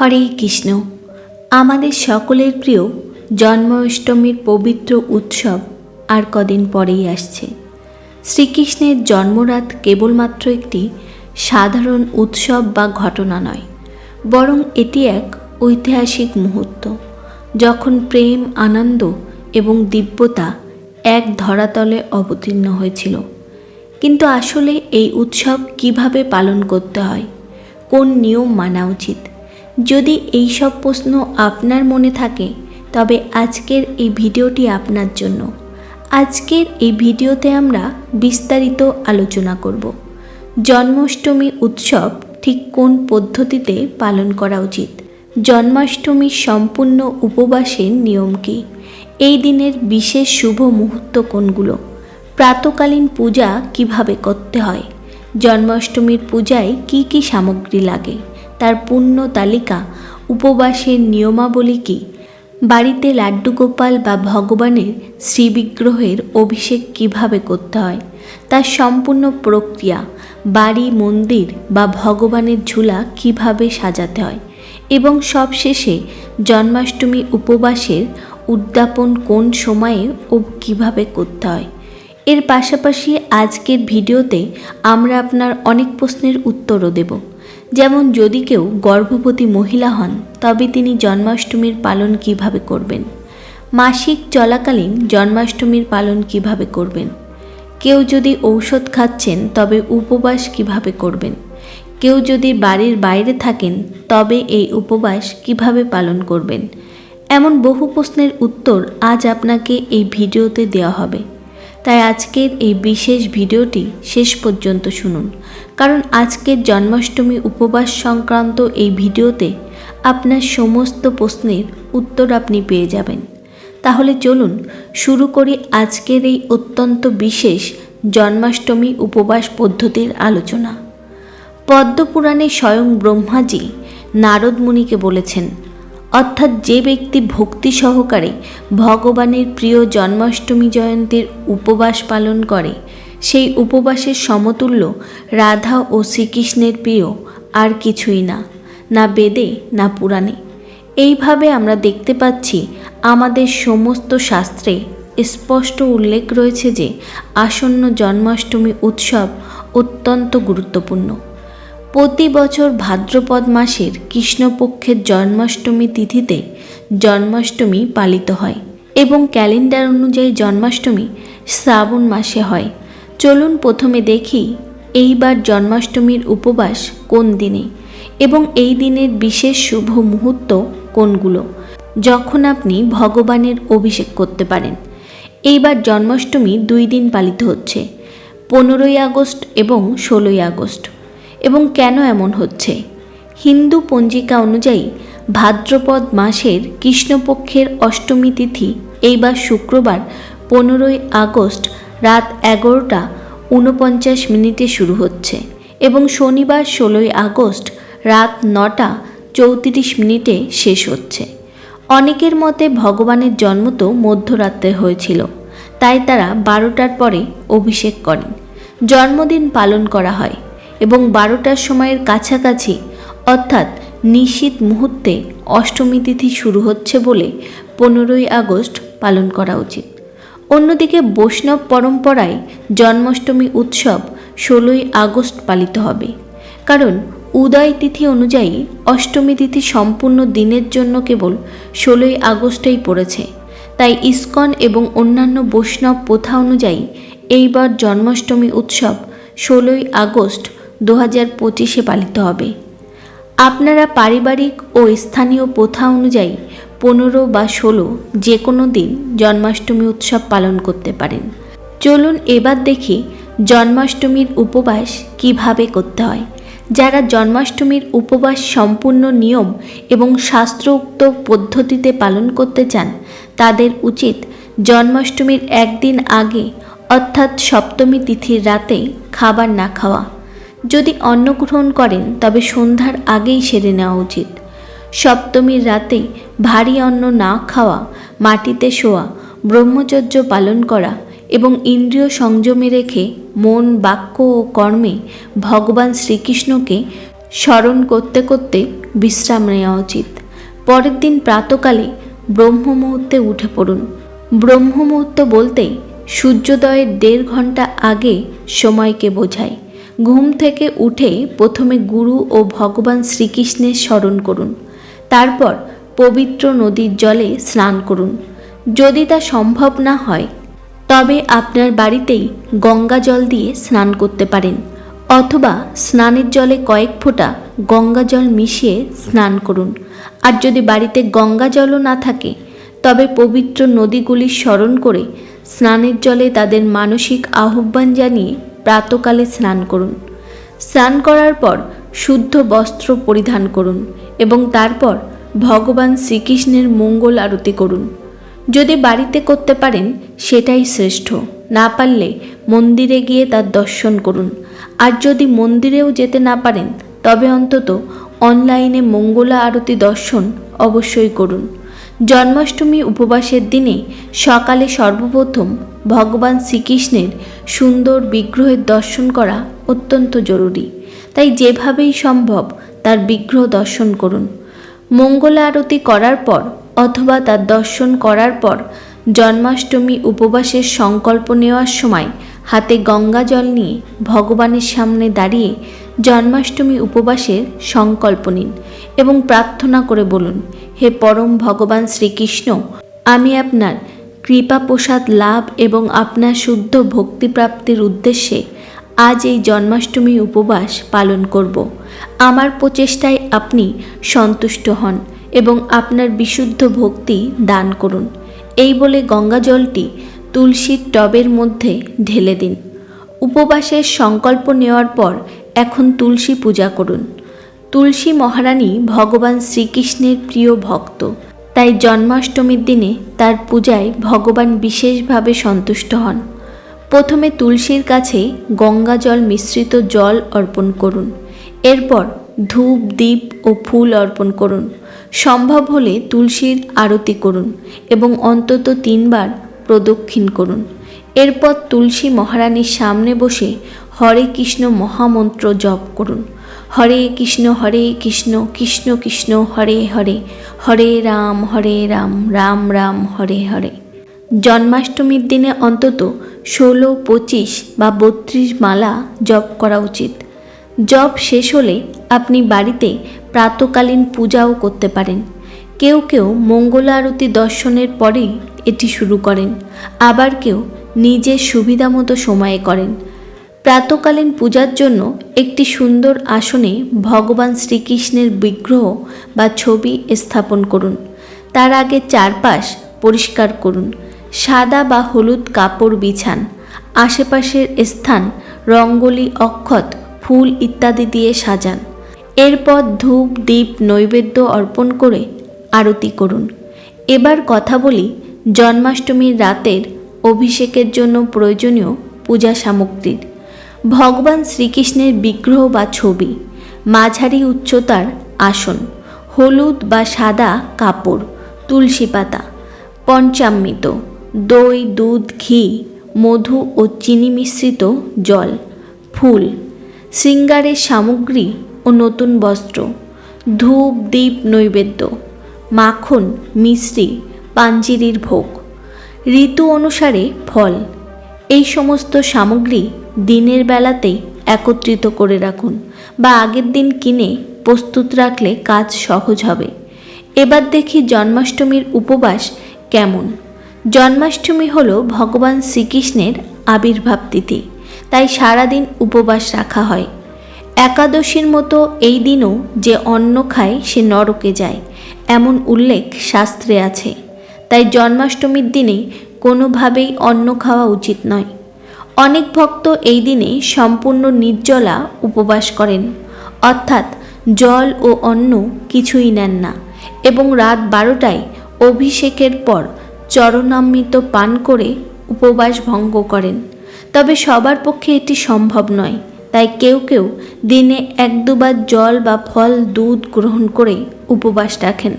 হরে কৃষ্ণ। আমাদের সকলের প্রিয় জন্মাষ্টমীর পবিত্র উৎসব আর কদিন পরেই আসছে। শ্রীকৃষ্ণের জন্মরাত কেবলমাত্র একটি সাধারণ উৎসব বা ঘটনা নয়, বরং এটি এক ঐতিহাসিক মুহূর্ত, যখন প্রেম, আনন্দ এবং দিব্যতা এক ধরাতলে অবতীর্ণ হয়েছিল। কিন্তু আসলে এই উৎসব কীভাবে পালন করতে হয়, কোন নিয়ম মানা উচিত যদি এই সব প্রশ্ন আপনার মনে থাকে, তবে আজকের এই ভিডিওটি আপনার জন্য। আজকের এই ভিডিওতে আমরা বিস্তারিত আলোচনা করব। জন্মাষ্টমী উৎসব ঠিক কোন পদ্ধতিতে পালন করা উচিত? জন্মাষ্টমীর সম্পূর্ণ উপবাসের নিয়ম কী? এই দিনের বিশেষ শুভ মুহূর্ত কোনগুলো? প্রাতকালীন পূজা কীভাবে করতে হয়? জন্মাষ্টমীর পূজায় কি কি সামগ্রী লাগে? তার পূর্ণ তালিকা, উপবাসের নিয়মাবলী কী? বাড়িতে লাড্ডু গোপাল বা ভগবানের শ্রীবিগ্রহের অভিষেক কীভাবে করতে হয়? তার সম্পূর্ণ প্রক্রিয়া, বাড়ি, মন্দির বা ভগবানের ঝুলা কীভাবে সাজাতে হয়? এবং সবশেষে, জন্মাষ্টমী উপবাসের উদ্যাপন কোন সময়ে ও কীভাবে করতে হয়? এর পাশাপাশি আজকের ভিডিওতে আমরা আপনার অনেক প্রশ্নের উত্তরও দেব। যেমন যদি কেউ গর্ভবতী মহিলা হন, তবে তিনি জন্মাষ্টমীর পালন কীভাবে করবেন? মাসিক চলাকালীন জন্মাষ্টমীর পালন কীভাবে করবেন? কেউ যদি ঔষধ খাচ্ছেন, তবে উপবাস কীভাবে করবেন? কেউ যদি বাড়ির বাইরে থাকেন, তবে এই উপবাস কীভাবে পালন করবেন? এমন বহু প্রশ্নের উত্তর আজ আপনাকে এই ভিডিওতে দেওয়া হবে। তাই আজকের এই বিশেষ ভিডিওটি শেষ পর্যন্ত শুনুন। কারণ আজকের জন্মাষ্টমী উপবাস সংক্রান্ত এই ভিডিওতে আপনার সমস্ত প্রশ্নের উত্তর আপনি পেয়ে যাবেন। তাহলে চলুন শুরু করি আজকের এই অত্যন্ত বিশেষ জন্মাষ্টমী উপবাস পদ্ধতির আলোচনা। পদ্মপুরাণে স্বয়ং ব্রহ্মাজি নারদ মুনিকে বলেছেন অর্থাৎ যে ব্যক্তি ভক্তি সহকারে ভগবানের প্রিয় জন্মাষ্টমী জয়ন্তীর উপবাস পালন করে, সেই উপবাসের সমতুল্য রাধা ও শ্রীকৃষ্ণের প্রিয় আর কিছুই না না বেদে, না পুরাণে। এইভাবে আমরা দেখতে পাচ্ছি আমাদের সমস্ত শাস্ত্রে স্পষ্ট উল্লেখ রয়েছে যে আসন্ন জন্মাষ্টমী উৎসব অত্যন্ত গুরুত্বপূর্ণ। প্রতি বছর ভাদ্রপদ মাসের কৃষ্ণপক্ষের জন্মাষ্টমী তিথিতে জন্মাষ্টমী পালিত হয় এবং ক্যালেন্ডার অনুযায়ী জন্মাষ্টমী শ্রাবণ মাসে হয়। চলুন প্রথমে দেখি এইবার জন্মাষ্টমীর উপবাস কোন দিনে এবং এই দিনের বিশেষ শুভ মুহূর্ত কোনগুলো, যখন আপনি ভগবানের অভিষেক করতে পারেন। এইবার জন্মাষ্টমী দুই দিন পালিত হচ্ছে, পনেরোই আগস্ট এবং ষোলোই আগস্ট। এবং কেন এমন হচ্ছে? হিন্দু পঞ্জিকা অনুযায়ী, ভাদ্রপদ মাসের কৃষ্ণপক্ষের অষ্টমী তিথি এইবার শুক্রবার পনেরোই আগস্ট রাত এগারোটা ঊনপঞ্চাশ মিনিটে শুরু হচ্ছে এবং শনিবার ষোলোই আগস্ট রাত নটা চৌত্রিশ মিনিটে শেষ হচ্ছে। অনেকের মতে ভগবানের জন্ম তো মধ্যরাত্রে হয়েছিল, তাই তারা বারোটার পরে অভিষেক করেন। জন্মদিন পালন করা হয়। এবং বারোটার সময়ের কাছাকাছি, অর্থাৎ নিশীত মুহূর্তে অষ্টমী তিথি শুরু হচ্ছে বলে পনেরোই আগস্ট পালন করা উচিত। অন্যদিকে বৈষ্ণব পরম্পরায় জন্মাষ্টমী উৎসব ষোলোই আগস্ট পালিত হবে। কারণ উদয় তিথি অনুযায়ী অষ্টমী তিথি সম্পূর্ণ দিনের জন্য কেবল ষোলোই আগস্টেই পড়েছে। তাই ইস্কন এবং অন্যান্য বৈষ্ণব প্রথা অনুযায়ী এইবার জন্মাষ্টমী উৎসব ষোলোই আগস্ট দু হাজার পঁচিশে পালিত হবে। আপনারা পারিবারিক ও স্থানীয় প্রথা অনুযায়ী পনেরো বা ষোলো যে কোনো দিন জন্মাষ্টমী উৎসব পালন করতে পারেন। চলুন এবার দেখি জন্মাষ্টমীর উপবাস কীভাবে করতে হয়। যারা জন্মাষ্টমীর উপবাস সম্পূর্ণ নিয়ম এবং শাস্ত্রোক্ত পদ্ধতিতে পালন করতে চান, তাদের উচিত জন্মাষ্টমীর একদিন আগে, অর্থাৎ সপ্তমী তিথির রাতে খাবার না খাওয়া। যদি অন্ন গ্রহণ করেন, তবে সন্ধ্যার আগেই সেরে নেওয়া উচিত। সপ্তমীর রাতে ভারী অন্ন না খাওয়া, মাটিতে শোয়া, ব্রহ্মচর্য পালন করা এবং ইন্দ্রিয় সংযমে রেখে মন, বাক্য ও কর্মে ভগবান শ্রীকৃষ্ণকে স্মরণ করতে করতে বিশ্রাম নেওয়া উচিত। পরের দিন প্রাতকালে ব্রহ্ম মুহূর্তে উঠে পড়ুন। ব্রহ্ম মুহূর্ত বলতেই সূর্যোদয়ের দেড় ঘণ্টা আগে সময়কে বোঝায়। ঘুম থেকে উঠে প্রথমে গুরু ও ভগবান শ্রীকৃষ্ণের স্মরণ করুন। তারপর পবিত্র নদীর জলে স্নান করুন। যদি তা সম্ভব না হয়, তবে আপনার বাড়িতেই গঙ্গা জল দিয়ে স্নান করতে পারেন, অথবা স্নানের জলে কয়েক ফোঁটা গঙ্গা জল মিশিয়ে স্নান করুন। আর যদি বাড়িতে গঙ্গা জলও না থাকে, তবে পবিত্র নদীগুলি স্মরণ করে স্নানের জলে তাদের মানসিক আহ্বান জানিয়ে প্রাতকালে স্নান করুন। স্নান করার পর শুদ্ধ বস্ত্র পরিধান করুন এবং তারপর ভগবান শ্রীকৃষ্ণের মঙ্গল আরতি করুন। যদি বাড়িতে করতে পারেন, সেটাই শ্রেষ্ঠ। না পারলে মন্দিরে গিয়ে তার দর্শন করুন। আর যদি মন্দিরেও যেতে না পারেন, তবে অন্তত অনলাইনে মঙ্গলা আরতি দর্শন অবশ্যই করুন। জন্মাষ্টমী উপবাসের দিনে সকালে সর্বপ্রথম ভগবান শ্রীকৃষ্ণের সুন্দর বিগ্রহের দর্শন করা অত্যন্ত জরুরি। তাই যেভাবেই সম্ভব তার বিগ্রহ দর্শন করুন। মঙ্গলা আরতি করার পর অথবা তার দর্শন করার পর জন্মাষ্টমী উপবাসের সংকল্প নেওয়ার সময় হাতে গঙ্গা জল নিয়ে ভগবানের সামনে দাঁড়িয়ে জন্মাষ্টমী উপবাসের সংকল্প নিন এবং প্রার্থনা করে বলুন, হে পরম ভগবান শ্রীকৃষ্ণ, আমি আপনার কৃপা প্রসাদ লাভ এবং আপনার শুদ্ধ ভক্তিপ্রাপ্তির উদ্দেশ্যে আজ এই জন্মাষ্টমী উপবাস পালন করব। আমার প্রচেষ্টায় আপনি সন্তুষ্ট হন এবং আপনার বিশুদ্ধ ভক্তি দান করুন এই বলে গঙ্গা জলটি তুলসীর টবের মধ্যে ঢেলে দিন। উপবাসের সংকল্প নেওয়ার পর এখন তুলসী পূজা করুন। তুলসী মহারানী ভগবান শ্রীকৃষ্ণের প্রিয় ভক্ত। তাই জন্মাষ্টমীর দিনে তার পূজায় ভগবান বিশেষভাবে সন্তুষ্ট হন। প্রথমে তুলসীর কাছে গঙ্গা জল মিশ্রিত জল অর্পণ করুন। এরপর ধূপ দ্বীপ ও ফুল অর্পণ করুন। সম্ভব হলে তুলসীর আরতি করুন এবং অন্তত তিনবার প্রদক্ষিণ করুন। এরপর তুলসী মহারানীর সামনে বসে হরে কৃষ্ণ মহামন্ত্র জপ করুন। হরে কৃষ্ণ হরে কৃষ্ণ কৃষ্ণ কৃষ্ণ, হরে হরে। হরে রাম হরে রাম রাম রাম, হরে হরে। জন্মাষ্টমীর দিনে অন্তত ষোলো, পঁচিশ বা বত্রিশ মালা জপ করা উচিত। জপ শেষ হলে আপনি বাড়িতে প্রাতকালীন পূজাও করতে পারেন। কেউ কেউ মঙ্গলা আরতি দর্শনের পরেই এটি শুরু করেন। আবার কেউ নিজের সুবিধা মতো সময়ে করেন। প্রাতকালীন পূজার জন্য একটি সুন্দর আসনে ভগবান শ্রীকৃষ্ণের বিগ্রহ বা ছবি স্থাপন করুন। তার আগে চারপাশ পরিষ্কার করুন। সাদা বা হলুদ কাপড় বিছান। আশেপাশের স্থান রঙ্গোলি, অক্ষত, ফুল ইত্যাদি দিয়ে সাজান। এরপর ধূপ দ্বীপ নৈবেদ্য অর্পণ করে আরতি করুন। এবার কথা বলি জন্মাষ্টমীর রাতের অভিষেকের জন্য প্রয়োজনীয় পূজা সামগ্রীর। ভগবান শ্রীকৃষ্ণের বিগ্রহ বা ছবি, মাঝারি উচ্চতার আসন, হলুদ বা সাদা কাপড়, তুলসী পাতা, পঞ্চামৃত, দই, দুধ, ঘি, মধু ও চিনি মিশ্রিত জল, ফুল, শৃঙ্গারের সামগ্রী ও নতুন বস্ত্র, ধূপ দ্বীপ নৈবেদ্য, মাখন মিশ্রি পাঞ্জিরির ভোগ। ঋতু অনুসারে ফল। এই সমস্ত সামগ্রী দিনের বেলাতেই একত্রিত করে রাখুন বা আগের দিন কিনে প্রস্তুত রাখলে কাজ সহজ হবে। এবার দেখি জন্মাষ্টমীর উপবাস কেমন। জন্মাষ্টমী হল ভগবান শ্রীকৃষ্ণের আবির্ভাব তিথি, তাই সারাদিন উপবাস রাখা হয়। একাদশীর মতো এই দিনও যে অন্ন খায় সে নরকে যায়, এমন উল্লেখ শাস্ত্রে আছে। তাই জন্মাষ্টমীর দিনে কোনোভাবেই অন্ন খাওয়া উচিত নয়। অনেক ভক্ত এই দিনে সম্পূর্ণ নির্জলা উপবাস করেন। অর্থাৎ জল ও অন্ন কিছুই নেন না এবং রাত বারোটায় অভিষেকের পর চরণামৃত পান করে উপবাস ভঙ্গ করেন। তবে সবার পক্ষে এটি সম্ভব নয়, তাই কেউ কেউ দিনে এক দুবার জল বা ফল দুধ গ্রহণ করে উপবাস রাখেন।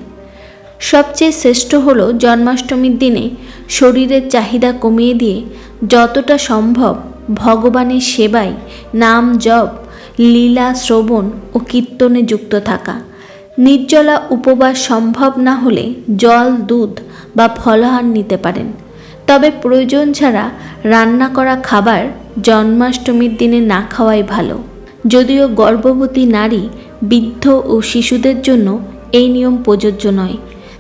সবচেয়ে শ্রেষ্ঠ হলো জন্মাষ্টমীর দিনে শরীরের চাহিদা কমিয়ে দিয়ে যতটা সম্ভব ভগবানের সেবায় নাম জপ, লীলা শ্রবণ ও কীর্তনে যুক্ত থাকা। নির্জলা উপবাস সম্ভব না হলে জল, দুধ বা ফলাহার নিতে পারেন। তবে প্রয়োজন ছাড়া রান্না করা খাবার জন্মাষ্টমীর দিনে না খাওয়াই ভালো। যদিও গর্ভবতী নারী, বৃদ্ধ ও শিশুদের জন্য এই নিয়ম প্রযোজ্য নয়।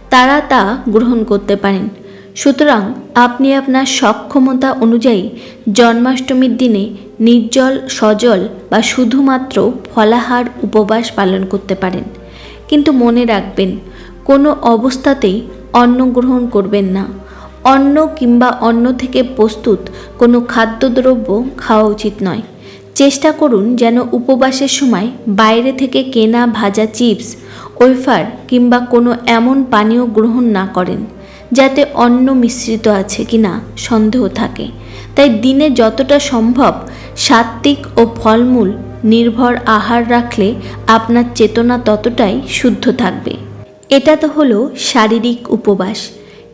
তারা তা গ্রহণ করতে পারেন। সুতরাং আপনি আপনার সক্ষমতা অনুযায়ী জন্মাষ্টমীর দিনে নির্জল, সজল বা শুধুমাত্র ফলাহার উপবাস পালন করতে পারেন। কিন্তু মনে রাখবেন, কোনো অবস্থাতেই অন্ন গ্রহণ করবেন না। অন্ন কিংবা অন্ন থেকে প্রস্তুত কোনো খাদ্যদ্রব্য খাওয়া উচিত নয়। চেষ্টা করুন যেন উপবাসের সময় বাইরে থেকে কেনা ভাজা চিপস ওয়েফার কিংবা কোনো এমন পানীয় গ্রহণ না করেন, যাতে অন্ন মিশ্রিত আছে কি না সন্দেহ থাকে। তাই দিনে যতটা সম্ভব সাত্ত্বিক ও ফলমূল নির্ভর আহার রাখলে আপনার চেতনা ততটাই শুদ্ধ থাকবে। এটা তো হলো শারীরিক উপবাস।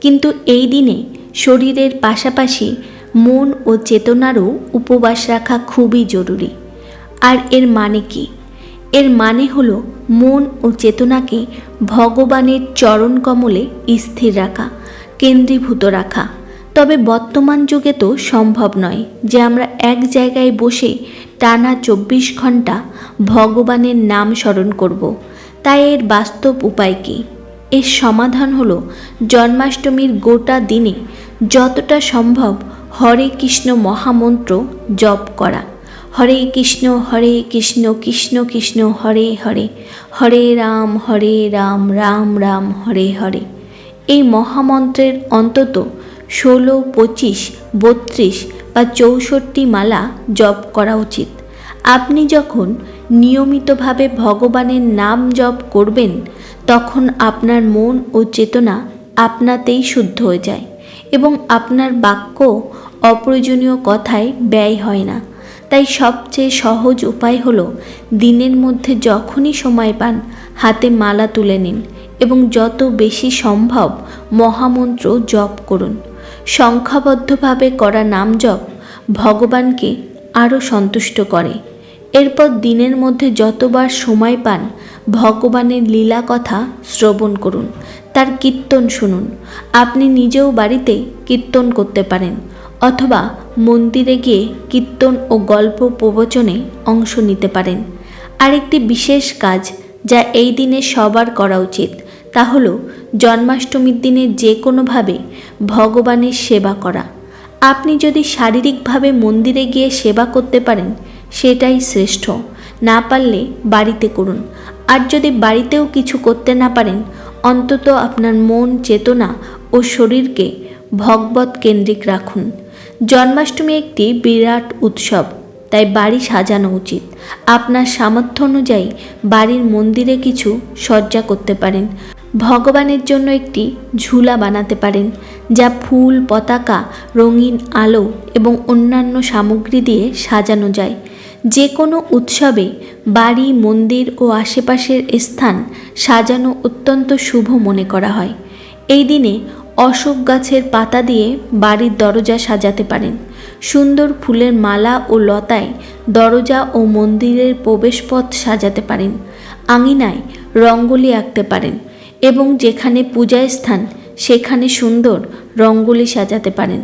কিন্তু এই দিনে শরীরের পাশাপাশি মন ও চেতনারও উপবাস রাখা খুবই জরুরি। আর এর মানে কি? এর মানে হল মন ও চেতনাকে ভগবানের চরণ কমলে স্থির রাখা, কেন্দ্রীভূত রাখা। তবে বর্তমান যুগে তো সম্ভব নয় যে আমরা এক জায়গায় বসে টানা চব্বিশ ঘণ্টা ভগবানের নাম স্মরণ করব। তাই এর বাস্তব উপায় কী? এর সমাধান হল জন্মাষ্টমীর গোটা দিনে যতটা সম্ভব হরে কৃষ্ণ মহামন্ত্র জপ করা। হরে কৃষ্ণ হরে কৃষ্ণ কৃষ্ণ কৃষ্ণ, হরে হরে। হরে রাম হরে রাম রাম রাম, হরে হরে। এই মহামন্ত্রের অন্তত ষোলো, পঁচিশ, বত্রিশ বা চৌষট্টি মালা জপ করা উচিত। আপনি যখন নিয়মিতভাবে ভগবানের নাম জপ করবেন, তখন আপনার মন ও চেতনা আপনাতেই শুদ্ধ হয়ে যায় এবং আপনার বাক্য অপ্রয়োজনীয় কথায় ব্যয় হয় না। তাই সবচেয়ে সহজ উপায় হলো দিনের মধ্যে যখনই সময় পান, হাতে মালা তুলে নিন এবং যত বেশি সম্ভব মহামন্ত্র জপ করুন। সংখ্যাবদ্ধভাবে করা নাম জপ ভগবানকে আরও সন্তুষ্ট করে। এরপর দিনের মধ্যে যতবার সময় পান, ভগবানের লীলা কথা শ্রবণ করুন, তার কীর্তন শুনুন। আপনি নিজেও বাড়িতে কীর্তন করতে পারেন। অথবা মন্দিরে গিয়ে কীর্তন ও গল্প প্রবচনে অংশ নিতে পারেন। আরেকটি বিশেষ কাজ যা এই দিনে সবার করা উচিত, তা হলো জন্মাষ্টমীর দিনে যে কোনোভাবে ভগবানের সেবা করা। আপনি যদি শারীরিকভাবে মন্দিরে গিয়ে সেবা করতে পারেন, সেটাই শ্রেষ্ঠ। না পারলে বাড়িতে করুন। আর যদি বাড়িতেও কিছু করতে না পারেন, অন্তত আপনার মন, চেতনা ও শরীরকে ভগবত কেন্দ্রিক রাখুন। জন্মাষ্টমী একটি বিরাট উৎসব, তাই বাড়ি সাজানো উচিত। আপনার সামর্থ্য অনুযায়ী বাড়ির মন্দিরে কিছু সজ্জা করতে পারেন। ভগবানের জন্য একটি ঝুলা বানাতে পারেন, যা ফুল, পতাকা, রঙিন আলো এবং অন্যান্য সামগ্রী দিয়ে সাজানো যায়। যে কোনো উৎসবে বাড়ি, মন্দির ও আশেপাশের স্থান সাজানো অত্যন্ত শুভ মনে করা হয়। এই দিনে অশোক গাছের পাতা দিয়ে বাড়ির দরজা সাজাতে পারেন। সুন্দর ফুলের মালা ও লতায় দরজা ও মন্দিরের প্রবেশপথ সাজাতে পারেন। আঙিনায় রঙ্গোলি আঁকতে পারেন এবং যেখানে পূজায় স্থান, সেখানে সুন্দর রঙ্গোলি সাজাতে পারেন।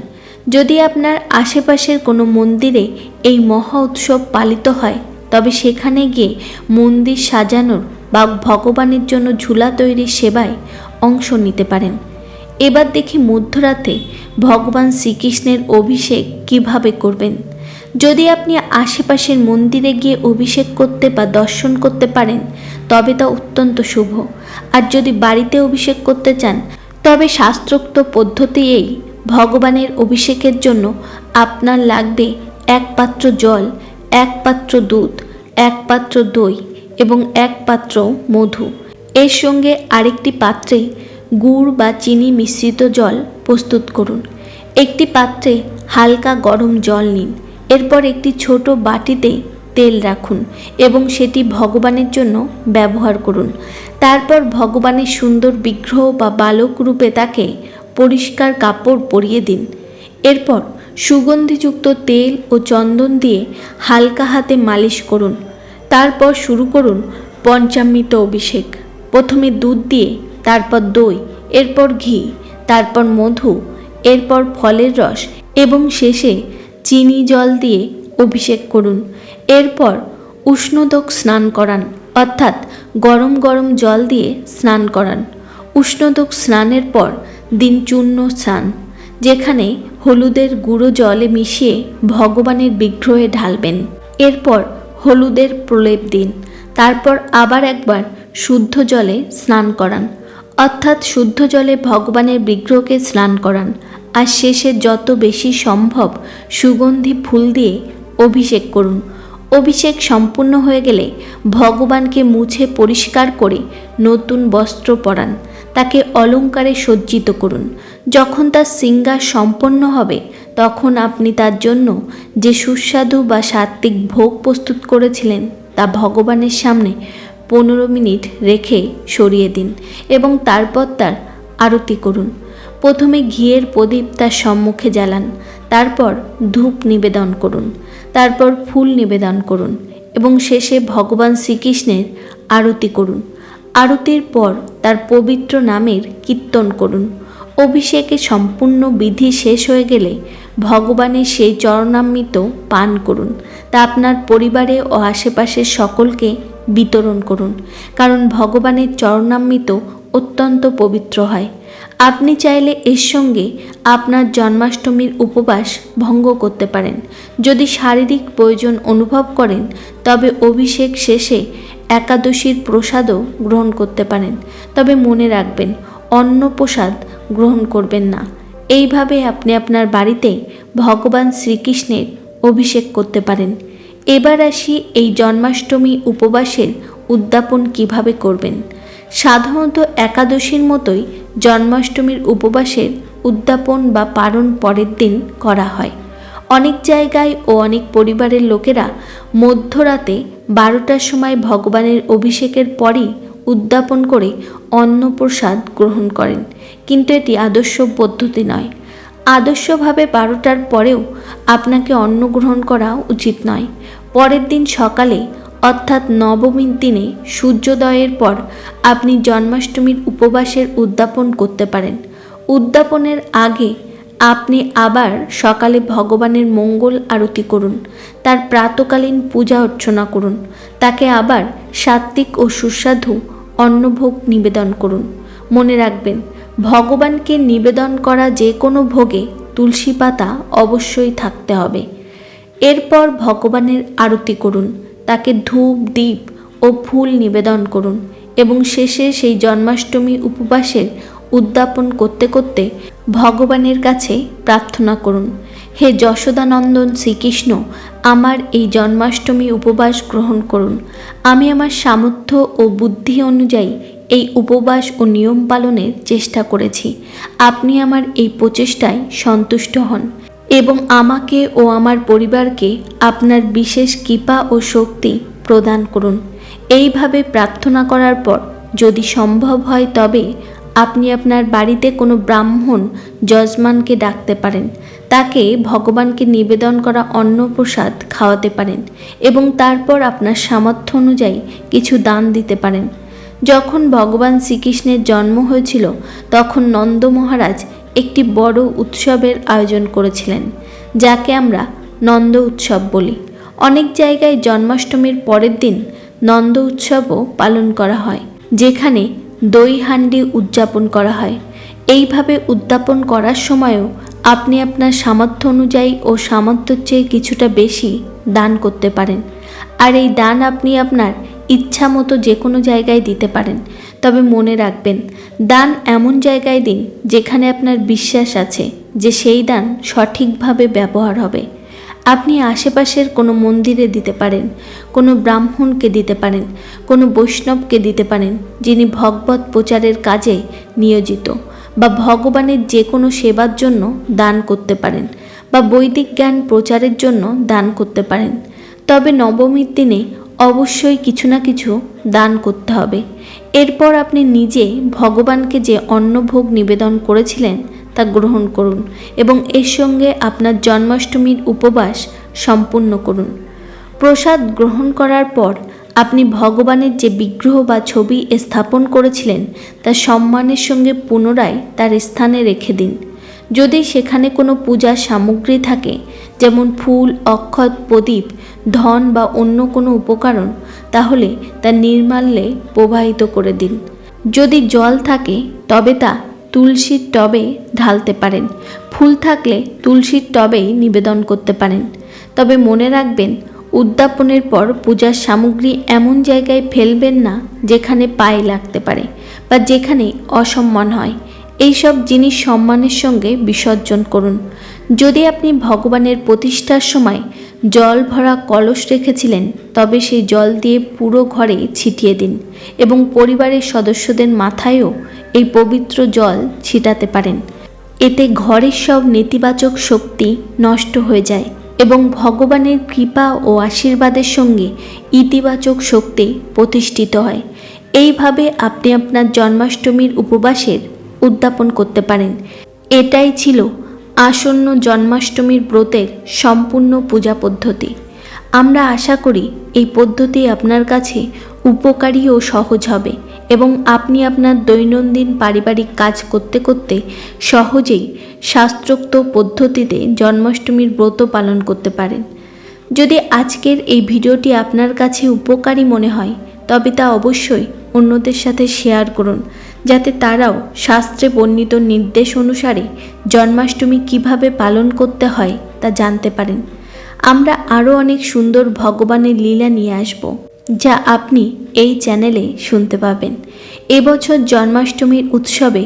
যদি আপনার আশেপাশের কোনো মন্দিরে এই মহা উৎসব পালিত হয়, তবে সেখানে গিয়ে মন্দির সাজানোর বা ভগবানের জন্য ঝুলা তৈরির সেবায় অংশ নিতে পারেন। এবার দেখি মধ্যরাতে ভগবান শ্রীকৃষ্ণের অভিষেক কীভাবে করবেন। যদি আপনি আশেপাশের মন্দিরে গিয়ে অভিষেক করতে বা দর্শন করতে পারেন, তবে তা অত্যন্ত শুভ। আর যদি বাড়িতে অভিষেক করতে চান, তবে শাস্ত্রোক্ত পদ্ধতি এই, ভগবানের অভিষেকের জন্য আপনার লাগবে এক পাত্র জল, এক পাত্র দুধ, এক পাত্র দই এবং এক পাত্র মধু। এর সঙ্গে আরেকটি পাত্রে গুড় বা চিনি মিশ্রিত জল প্রস্তুত করুন। একটি পাত্রে হালকা গরম জল নিন। এরপর একটি ছোট বাটিতে তেল রাখুন এবং সেটি ভগবানের জন্য ব্যবহার করুন। তারপর ভগবানের সুন্দর বিগ্রহ বা বালক রূপে তাকে পরিষ্কার কাপড় পরিয়ে দিন। এরপর সুগন্ধিযুক্ত তেল ও চন্দন দিয়ে হালকা হাতে মালিশ করুন। তারপর শুরু করুন পঞ্চামৃত অভিষেক। প্রথমে দুধ দিয়ে তারপর দই, এরপর ঘি, তারপর মধু, এরপর ফলের রস এবং শেষে চিনি জল দিয়ে অভিষেক করুন। এরপর উষ্ণদক স্নান করান, অর্থাৎ গরম গরম জল দিয়ে স্নান করান। উষ্ণদক স্নানের পর দিন চূর্ণ স্নান, যেখানে হলুদের গুঁড়ো জলে মিশিয়ে ভগবানের বিগ্রহে ঢালবেন। এরপর হলুদের প্রলেপ দিন, তারপর আবার একবার শুদ্ধ জলে স্নান করান। অর্থাৎ শুদ্ধ জলে ভগবানের বিগ্রহকে স্নান করান। আর শেষে যত বেশি সম্ভব সুগন্ধি ফুল দিয়ে অভিষেক করুন। অভিষেক সম্পূর্ণ হয়ে গেলে ভগবানকে মুছে পরিষ্কার করে নতুন বস্ত্র পরান। তাকে অলঙ্কারে সজ্জিত করুন। যখন তার সিঙ্গার সম্পন্ন হবে, তখন আপনি তার জন্য যে সুস্বাদু বা সাত্ত্বিক ভোগ প্রস্তুত করেছিলেন, তা ভগবানের সামনে পনেরো মিনিট রেখে সরিয়ে দিন এবং তারপর তার আরতি করুন। প্রথমে ঘিয়ের প্রদীপ তার সম্মুখে জ্বালান, তারপর ধূপ নিবেদন করুন, তারপর ফুল নিবেদন করুন এবং শেষে ভগবান শ্রীকৃষ্ণের আরতি করুন। আরতির পর তার পবিত্র নামের কীর্তন করুন। অভিষেকে সম্পূর্ণ বিধি শেষ হয়ে গেলে ভগবানের সেই চরণামৃত পান করুন। তা আপনার পরিবারে ও আশেপাশের সকলকে বিতরণ করুন, কারণ ভগবানের চরণামৃত অত্যন্ত পবিত্র হয়। আপনি চাইলে এর সঙ্গে আপনার জন্মাষ্টমীর উপবাস ভঙ্গ করতে পারেন। যদি শারীরিক প্রয়োজন অনুভব করেন, তবে অভিষেক শেষে একাদশীর প্রসাদও গ্রহণ করতে পারেন। তবে মনে রাখবেন, অন্ন প্রসাদ গ্রহণ করবেন না। এইভাবে আপনি আপনার বাড়িতে ভগবান শ্রীকৃষ্ণের অভিষেক করতে পারেন। এবার আসি এই জন্মাষ্টমী উপবাসের উদ্যাপন কীভাবে করবেন। সাধারণত একাদশীর মতোই জন্মাষ্টমীর উপবাসের উদ্যাপন বা পালন পরের দিন করা হয়। অনেক জায়গায় ও অনেক পরিবারের লোকেরা মধ্যরাতে বারোটার সময় ভগবানের অভিষেকের পরই উদ্যাপন করে অন্নপ্রসাদ গ্রহণ করেন। কিন্তু এটি আদর্শ পদ্ধতি নয়। আদর্শভাবে বারোটার পরেও আপনাকে অন্ন গ্রহণ করা উচিত নয়। পরের দিন সকালে, অর্থাৎ নবমীর দিনে সূর্যোদয়ের পর, আপনি জন্মাষ্টমীর উপবাসের উদ্যাপন করতে পারেন। উদ্যাপনের আগে আপনি আবার সকালে ভগবানের মঙ্গল আরতি করুন, তার প্রাতকালীন পূজা অর্চনা করুন, তাকে আবার সাত্ত্বিক ও সুস্বাদু অন্নভোগ নিবেদন করুন। মনে রাখবেন, ভগবানকে নিবেদন করা যে কোনো ভোগে তুলসী পাতা অবশ্যই থাকতে হবে। এরপর ভগবানের আরতি করুন, তাকে ধূপ দ্বীপ ও ফুল নিবেদন করুন এবং শেষে সেই জন্মাষ্টমী উপবাসের উদ্যাপন করতে করতে ভগবানের কাছে প্রার্থনা করুন, হে যশোদানন্দন শ্রীকৃষ্ণ, আমার এই জন্মাষ্টমী উপবাস গ্রহণ করুন। আমি আমার সামর্থ্য ও বুদ্ধি অনুযায়ী এই উপবাস ও নিয়ম পালনের চেষ্টা করেছি। আপনি আমার এই প্রচেষ্টায় সন্তুষ্ট হন। এবং আমাকে ও আমার পরিবারকে আপনার বিশেষ কৃপা ও শক্তি প্রদান করুন। এইভাবে প্রার্থনা করার পর যদি সম্ভব হয় তবে আপনি আপনার বাড়িতে কোনো ব্রাহ্মণ যজমানকে ডাকতে পারেন। তাকে ভগবানকে নিবেদন করা অন্নপ্রসাদ খাওয়াতে পারেন এবং তারপর আপনার সামর্থ্য অনুযায়ী কিছু দান দিতে পারেন। যখন ভগবান শ্রীকৃষ্ণের জন্ম হয়েছিল, তখন নন্দ মহারাজ একটি বড় উৎসবের আয়োজন করেছিলেন, যাকে আমরা নন্দ উৎসব বলি। অনেক জায়গায় জন্মাষ্টমীর পরের দিন নন্দ উৎসবও পালন করা হয়, যেখানে দই হান্ডি উদযাপন করা হয়। এইভাবে উদ্যাপন করার সময়ও আপনি আপনার সামর্থ্য অনুযায়ী ও সামর্থ্যের চেয়ে কিছুটা বেশি দান করতে পারেন। আর এই দান আপনি আপনার ইচ্ছা মতো যে কোনো জায়গায় দিতে পারেন। তবে মনে রাখবেন, দান এমন জায়গায় দিন যেখানে আপনার বিশ্বাস আছে যে সেই দান সঠিকভাবে ব্যবহার হবে। আপনি আশেপাশের কোনো মন্দিরে দিতে পারেন, কোনো ব্রাহ্মণকে দিতে পারেন, কোনো বৈষ্ণবকে দিতে পারেন যিনি ভগবত প্রচারের কাজে নিয়োজিত বা ভগবানের যে কোনো সেবার জন্য দান করতে পারেন বা বৈদিক জ্ঞান প্রচারের জন্য দান করতে পারেন। তবে নবমীর দিনে অবশ্যই কিছু না কিছু দান করতে হবে। এরপর আপনি নিজে ভগবানকে যে অন্নভোগ নিবেদন করেছিলেন তা গ্রহণ করুন এবং এর সঙ্গে আপনার জন্মাষ্টমীর উপবাস সম্পূর্ণ করুন। প্রসাদ গ্রহণ করার পর আপনি ভগবানের যে বিগ্রহ বা ছবি স্থাপন করেছিলেন, তা সম্মানের সঙ্গে পুনরায় তার স্থানে রেখে দিন। যদি সেখানে কোনো পূজার সামগ্রী থাকে, যেমন ফুল, অক্ষত, প্রদীপ, ধন বা অন্য কোনো উপকরণ তাহলে তা নির্মাল্যে প্রবাহিত করে দিন। যদি জল থাকে, তবে তা তুলসীর টবে ঢালতে পারেন। ফুল থাকলে তুলসীর টবেই নিবেদন করতে পারেন। তবে মনে রাখবেন, উদ্যাপনের পর পূজার সামগ্রী এমন জায়গায় ফেলবেন না যেখানে পায়ে লাগতে পারে বা যেখানে অসম্মান হয়। এইসব জিনিস সম্মানের সঙ্গে বিসর্জন করুন। যদি আপনি ভগবানের প্রতিষ্ঠার সময় জল ভরা কলস রেখেছিলেন, তবে সেই জল দিয়ে পুরো ঘরে ছিটিয়ে দিন এবং পরিবারের সদস্যদের মাথায়ও এই পবিত্র জল ছিটাতে পারেন। এতে ঘরের সব নেতিবাচক শক্তি নষ্ট হয়ে যায় এবং ভগবানের কৃপা ও আশীর্বাদের সঙ্গে ইতিবাচক শক্তি প্রতিষ্ঠিত হয়। এইভাবে আপনি আপনার জন্মাষ্টমীর উপবাসের উদ্যাপন করতে পারেন। এটাই ছিল আসন্ন জন্মাষ্টমীর ব্রতের সম্পূর্ণ পূজা পদ্ধতি। আমরা আশা করি এই পদ্ধতি আপনার কাছে উপকারী ও সহজ হবে এবং আপনি আপনার দৈনন্দিন পারিবারিক কাজ করতে করতে সহজেই শাস্ত্রোক্ত পদ্ধতিতে জন্মাষ্টমীর ব্রত পালন করতে পারেন। যদি আজকের এই ভিডিওটি আপনার কাছে উপকারী মনে হয়, তবে তা অবশ্যই অন্যদের সাথে শেয়ার করুন, যাতে তারাও শাস্ত্রে বর্ণিত নির্দেশ অনুসারে জন্মাষ্টমী কীভাবে পালন করতে হয় তা জানতে পারেন। আমরা আরও অনেক সুন্দর ভগবানের লীলা নিয়ে আসব, যা আপনি এই চ্যানেলে শুনতে পাবেন। এবছর জন্মাষ্টমীর উৎসবে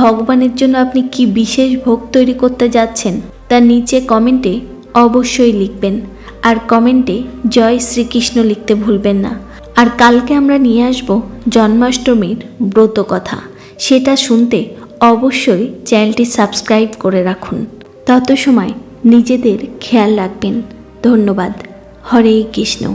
ভগবানের জন্য আপনি কি বিশেষ ভোগ তৈরি করতে যাচ্ছেন, তা নিচে কমেন্টে অবশ্যই লিখবেন। আর কমেন্টে জয় শ্রীকৃষ্ণ লিখতে ভুলবেন না। আর কালকে আমরা নিয়ে আসব জন্মাষ্টমীর ব্রত কথা। সেটা শুনতে অবশ্যই চ্যানেলটি সাবস্ক্রাইব করে রাখুন। তত সময় নিজেদের খেয়াল রাখবেন। ধন্যবাদ। হরে কৃষ্ণ।